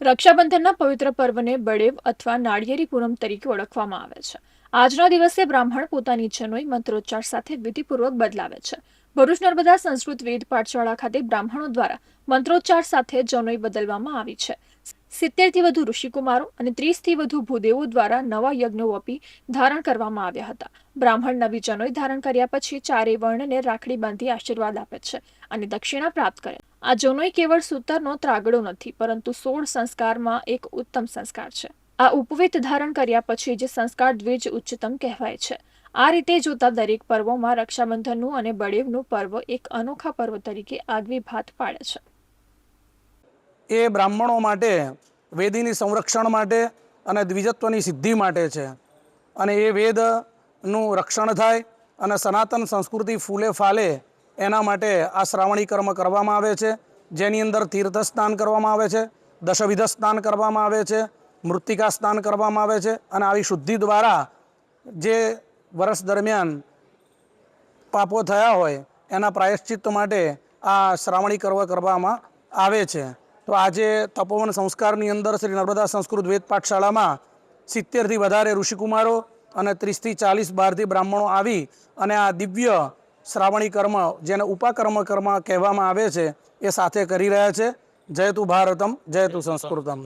રક્ષાબંધનના પવિત્ર પર્વને બળેવ અથવા નાળિયેરી પૂનમ તરીકે ઓળખવામાં આવે છે. આજના દિવસે બ્રાહ્મણ પોતાની જનોઈ મંત્રોચ્ચાર સાથે વિધિપૂર્વક બદલાવે છે. ભરૂચ નર્મદા સંસ્કૃત વેદ પાઠશાળા ખાતે બ્રાહ્મણો દ્વારા મંત્રોચ્ચાર સાથે જનોઈ બદલવામાં આવી છે. સિત્તેરથી વધુ ઋષિકુમારો અને ત્રીસથી વધુ ભૂદેવો દ્વારા નવા યજ્ઞો આપી ધારણ કરવામાં આવ્યા હતા. બ્રાહ્મણ નવી જનોઈ ધારણ કર્યા પછી ચારેય વર્ણને રાખડી બાંધી આશીર્વાદ આપે છે અને દક્ષિણા પ્રાપ્ત કરે. આ જનોઈ કેવળ સૂતરનો ત્રાગડો નથી, પરંતુ સોળ સંસ્કારમાં એક ઉત્તમ સંસ્કાર છે. આ ઉપવેત ધારણ કર્યા પછી જે સંસ્કાર દ્વિજ ઉચ્ચતમ કહેવાય છે. આ રીતે જોતા દરેક પર્વોમાં રક્ષાબંધનનું અને બળેવનું પર્વ એક અનોખા પર્વ તરીકે આગવી ભાત પાડે છે. એ બ્રાહ્મણો માટે, વેદીની સંરક્ષણ માટે અને દ્વિજત્વની સિદ્ધિ માટે છે. અને એ વેદનું રક્ષણ થાય અને સનાતન સંસ્કૃતિ ફૂલે ફાલે એના માટે આ શ્રાવણી કર્મ કરવામાં આવે છે. જેની અંદર તીર્થ સ્નાન કરવામાં આવે છે દશવિધ સ્નાન કરવામાં આવે છે મૃત્તિકા સ્નાન કરવામાં આવે છે અને આવી શુદ્ધિ દ્વારા જે વર્ષ દરમિયાન પાપો થયા હોય એના પ્રાયશ્ચિત્ત માટે આ શ્રાવણી કર્મ કરવામાં આવે છે. તો આજે તપોવન સંસ્કારની અંદર શ્રી નર્મદા સંસ્કૃત વેદ પાઠશાળામાં સિત્તેરથી વધારે ઋષિકુમારો અને ત્રીસથી ચાલીસ બારથી બ્રાહ્મણો આવી અને આ દિવ્ય શ્રાવણી કર્મ, જેને ઉપાકર્મ કર્મ કહેવામાં આવે છે, એ સાથે કરી રહ્યા છે. જય તુ ભારતમ, જય તુ સંસ્કૃતમ.